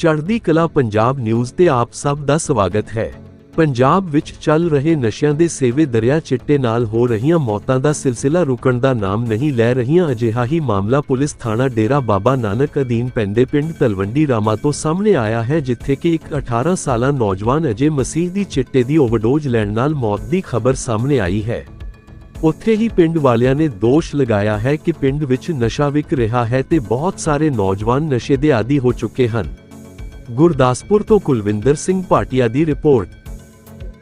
ਚੜ੍ਹਦੀ ਕਲਾ ਪੰਜਾਬ ਨਿਊਜ਼ ਤੇ ਆਪ ਸਭ ਦਾ ਸਵਾਗਤ ਹੈ। ਪੰਜਾਬ ਵਿੱਚ ਚੱਲ ਰਹੇ ਨਸ਼ਿਆਂ ਦੇ ਸੇਵੇ ਦਰਿਆ ਚਿੱਟੇ ਨਾਲ ਹੋ ਰਹੀਆਂ ਮੌਤਾਂ ਦਾ ਸਿਲਸਿਲਾ ਰੁਕਣ ਦਾ ਨਾਮ ਨਹੀਂ ਲੈ ਰਹੀਆਂ ਅਜਿਹਾ ਹੀ ਮਾਮਲਾ ਪੁਲਿਸ ਥਾਣਾ ਡੇਰਾ ਬਾਬਾ ਨਾਨਕ ਅਧੀਨ ਪੈਂਦੇ ਪਿੰਡ ਤਲਵੰਡੀ ਰਾਮਾ ਤੋਂ ਸਾਹਮਣੇ ਆਇਆ ਹੈ, ਜਿੱਥੇ ਕਿ ਇੱਕ 18 ਸਾਲਾ ਨੌਜਵਾਨ ਅਜੇ ਮਸੀਹ ਦੀ ਚਿੱਟੇ ਦੀ ਓਵਰਡੋਜ਼ ਲੈਣ ਨਾਲ ਮੌਤ ਦੀ ਖਬਰ ਸਾਹਮਣੇ ਆਈ ਹੈ। ਉੱਥੇ ਹੀ ਪਿੰਡ ਵਾਲਿਆਂ ਨੇ ਦੋਸ਼ ਲਗਾਇਆ ਹੈ ਕਿ ਪਿੰਡ ਵਿੱਚ ਨਸ਼ਾ ਵਿਕ ਰਿਹਾ ਹੈ ਤੇ ਬਹੁਤ ਸਾਰੇ ਨੌਜਵਾਨ ਨਸ਼ੇ ਦੇ ਆਦੀ ਹੋ ਚੁੱਕੇ ਹਨ। ਗੁਰਦਾਸਪੁਰ ਤੋਂ ਕੁਲਵਿੰਦਰ ਸਿੰਘ ਭਾਟੀਆ ਦੀ ਰਿਪੋਰਟ।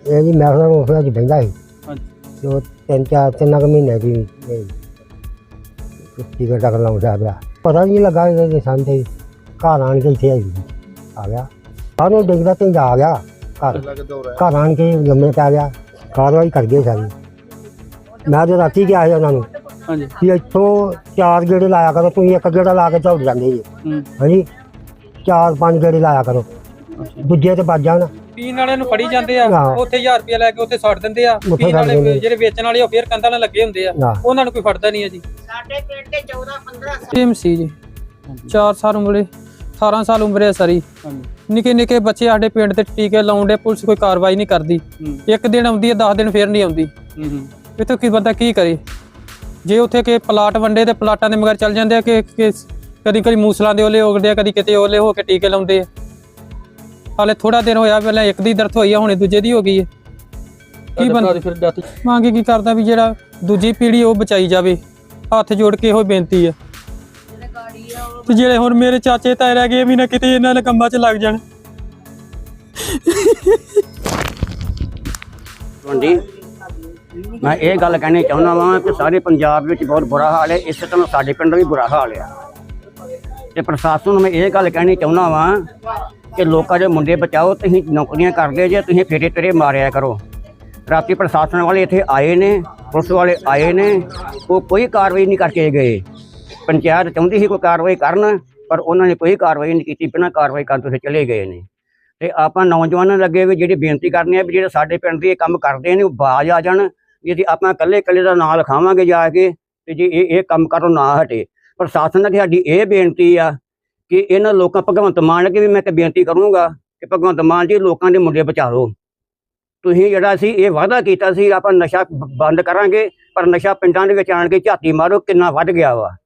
ਇਹ ਜੀ ਮੈਂ ਉਹਨਾਂ ਉਸ ਵਿੱਚ ਬਹਿੰਦਾ ਸੀ। ਹਾਂਜੀ। ਜੋ ਤਿੰਨ ਚਾਰ ਤਿੰਨ ਕੁ ਮਹੀਨੇ ਦੀ ਟਿਕਟ ਤੱਕ ਲਾਉਂਦਾ ਪਿਆ। ਪਤਾ ਨਹੀਂ ਲੱਗਾ ਇਹਦੇ ਸੰਦੇ ਘਰ ਆਣ ਕੇ ਇੱਥੇ ਆਈ ਆ ਗਿਆ। ਬਾਹਰੋਂ ਡਿੱਗਦਾ ਤੇ ਆ ਗਿਆ ਘਰ। ਘਰ ਆਣ ਕੇ ਲੰਮੇ ਪੈ ਗਿਆ। ਕਾਰਵਾਈ ਕਰ ਗਏ ਸਾਰੀ। ਮੈਂ ਤਾਂ ਰਾਤੀ ਗਿਆ ਸੀ ਉਹਨਾਂ ਨੂੰ। ਹਾਂਜੀ। ਕਿ ਇੱਥੋਂ ਚਾਰ ਗੇੜੇ ਲਾਇਆ ਕਰੋ ਤੁਸੀਂ ਇੱਕ ਗੇੜਾ ਲਾ ਕੇ ਦੌੜ ਜਾਂਦੇ ਜੀ। ਹਾਂਜੀ। ਚਾਰ ਪੰਜ ਗੇੜੇ ਲਾਇਆ ਕਰੋ। ਦੂਜੇ ਤੇ ਵੱਜ ਜਾਣ। ਪੀਣ ਵਾਲਿਆਂ ਨੂੰ ਫੜੀ ਜਾਂਦੇ ਆ ਹਾਂ। ਉੱਥੇ 1000 ਰੁਪਏ ਲੈ ਕੇ ਉੱਥੇ ਸੁੱਟ ਦਿੰਦੇ ਆ। ਉੱਥੇ ਪੀਣ ਸੁੱਟ ਵਾਲੇ ਦਿੰਦੇ। ਜਿਹੜੇ ਵੇਚਣ ਵਾਲੇ ਉਹ ਫੇਰ ਕੰਧਾਂ ਨਾਲ ਲੱਗੇ ਹੁੰਦੇ ਆ। ਉਹਨਾਂ ਨੂੰ ਕੋਈ ਫੜਦਾ ਨਹੀਂ ਆ ਜੀ। ਸਾਡੇ ਪਿੰਡ ਦੇ 14 15 ਟੀਮ ਸੀ ਜੀ। 4 ਸਾਲ ਉਮਰੇ 18 ਸਾਲ ਉਮਰੇ ਆ ਸਾਰੀ। ਨਿੱਕੇ ਨਿੱਕੇ ਬੱਚੇ ਸਾਡੇ ਪਿੰਡ ਤੇ ਟੀਕੇ ਲਾਉਂਦੇ ਪੁਲਿਸ ਕੋਈ ਕਾਰਵਾਈ ਨਹੀਂ ਕਰਦੀ। ਇੱਕ ਦਿਨ ਆਉਂਦੀ ਹੈ 10 ਦਿਨ ਫੇਰ ਨਹੀਂ ਆਉਂਦੀ। ਇਥੋਂ ਕੀ ਬੰਦਾ ਕੀ ਕਰੇ? ਜੇ ਉੱਥੇ ਕਿ ਪਲਾਟ ਵੰਡੇ ਤੇ ਪਲਾਟਾਂ ਦੇ ਮਗਰ ਚੱਲ ਜਾਂਦੇ ਆ ਕਿ ਕਿ ਕਦੀ ਕਦੀ ਮੂਸਲਾਂ ਦੇ ਓਲੇ ਉਗਦੇ ਆ ਕਦੀ ਕਿਤੇ ਓਲੇ ਹੋ ਕੇ ਟੀਕੇ ਲਾਉਂਦੇ ਆ। ਹਾਲੇ ਥੋੜਾ ਦਿਨ ਹੋਇਆ ਪਹਿਲਾਂ ਇੱਕ ਦੀ ਦਰਦ ਹੋਈ ਆ ਹੁਣੇ ਦੂਜੇ ਦੀ ਹੋ ਗਈ ਹੈ ਕੀ ਬੰਦਾ ਫਿਰ ਡੈਥ ਮੰਗ ਕੀ ਕਰਦਾ ਵੀ ਜਿਹੜਾ ਦੂਜੀ ਪੀੜ੍ਹੀ ਉਹ ਬਚਾਈ ਜਾਵੇ। ਹੱਥ ਜੋੜ ਕੇ ਇਹੋ ਬੇਨਤੀ ਆ। ਤੇ ਜਿਹੜੇ ਹੁਣ ਮੇਰੇ ਚਾਚੇ ਤਾਏ ਰਹਿ ਗਏ ਇਹ ਵੀ ਨਾ ਕਿਤੇ ਇਹਨਾਂ ਦੇ ਕੰਮਾਂ 'ਚ ਲੱਗ ਜਾਣ। ਹਾਂਜੀ ਮੈਂ ਇਹ ਗੱਲ ਕਹਿਣੀ ਚਾਹੁੰਦਾ ਵਾਂ ਕਿ ਸਾਰੇ ਪੰਜਾਬ ਵਿੱਚ ਬਹੁਤ ਬੁਰਾ ਹਾਲ ਹੈ। ਇਸੇ ਤਰ੍ਹਾਂ ਸਾਡੇ ਪਿੰਡ ਵੀ ਬੁਰਾ ਹਾਲ ਆ। ਤੇ ਪ੍ਰਸ਼ਾਸਨ ਨੂੰ ਮੈਂ ਇਹ ਗੱਲ ਕਹਿਣੀ ਚਾਹੁੰਦਾ ਵਾਂ ਕਿ ਲੋਕਾਂ ਦੇ ਮੁੰਡੇ ਬਚਾਓ, ਤੁਸੀਂ ਨੌਕਰੀਆਂ ਕਰਦੇ ਜੇ, ਤੁਸੀਂ ਫੇਰੇ ਤੇਰੇ ਮਾਰਿਆ ਕਰੋ। ਰਾਤੀ ਪ੍ਰਸ਼ਾਸਨ ਵਾਲੇ ਇੱਥੇ ਆਏ ਨੇ, ਪੁਲਿਸ ਵਾਲੇ ਆਏ ਨੇ, ਉਹ ਕੋਈ ਕਾਰਵਾਈ ਨਹੀਂ ਕਰਕੇ ਗਏ। ਪੰਚਾਇਤ ਚਾਹੁੰਦੀ ਸੀ ਕੋਈ ਕਾਰਵਾਈ ਕਰਨ, ਪਰ ਉਹਨਾਂ ਨੇ ਕੋਈ ਕਾਰਵਾਈ ਨਹੀਂ ਕੀਤੀ, ਬਿਨਾਂ ਕਾਰਵਾਈ ਕਰਨ ਤੋਂ ਚਲੇ ਗਏ ਨੇ। ਤੇ ਆਪਾਂ ਨੌਜਵਾਨਾਂ ਦੇ ਅੱਗੇ ਵੀ ਜਿਹੜੀ ਬੇਨਤੀ ਕਰਨੀ ਹੈ ਵੀ ਜਿਹੜੇ ਸਾਡੇ ਪਿੰਡ ਦੇ ਇਹ ਕੰਮ ਕਰਦੇ ਨੇ, ਉਹ ਬਾਜ ਆ ਜਾਣ ਜੇ ਆਪਾਂ ਇਕੱਲੇ ਇਕੱਲੇ ਦਾ ਨਾਂ ਲਿਖਾਵਾਂਗੇ ਜਾ ਕੇ, ਤੇ ਜੇ ਇਹ ਇਹ ਕੰਮ ਕਰੋ ਨਾ ਹਟੇ। ਪ੍ਰਸ਼ਾਸਨ ਅੱਗੇ ਸਾਡੀ ਇਹ ਬੇਨਤੀ ਆ ਕਿ ਇਹਨਾਂ ਲੋਕਾਂ ਭਗਵੰਤ ਮਾਨ ਅੱਗੇ ਵੀ ਮੈਂ ਇੱਕ ਬੇਨਤੀ ਕਰੂੰਗਾ ਕਿ ਭਗਵੰਤ ਮਾਨ ਜੀ ਲੋਕਾਂ ਦੇ ਮੁੰਡੇ ਬਚਾ ਲਓ ਤੁਸੀਂ ਜਿਹੜਾ ਸੀ ਇਹ ਵਾਅਦਾ ਕੀਤਾ ਸੀ, ਆਪਾਂ ਨਸ਼ਾ ਬੰਦ ਕਰਾਂਗੇ, ਪਰ ਨਸ਼ਾ ਪਿੰਡਾਂ ਦੇ ਵਿੱਚ ਆਣ ਕੇ ਝਾਤੀ ਮਾਰੋ, ਕਿੰਨਾ ਵੱਧ ਗਿਆ ਵਾ।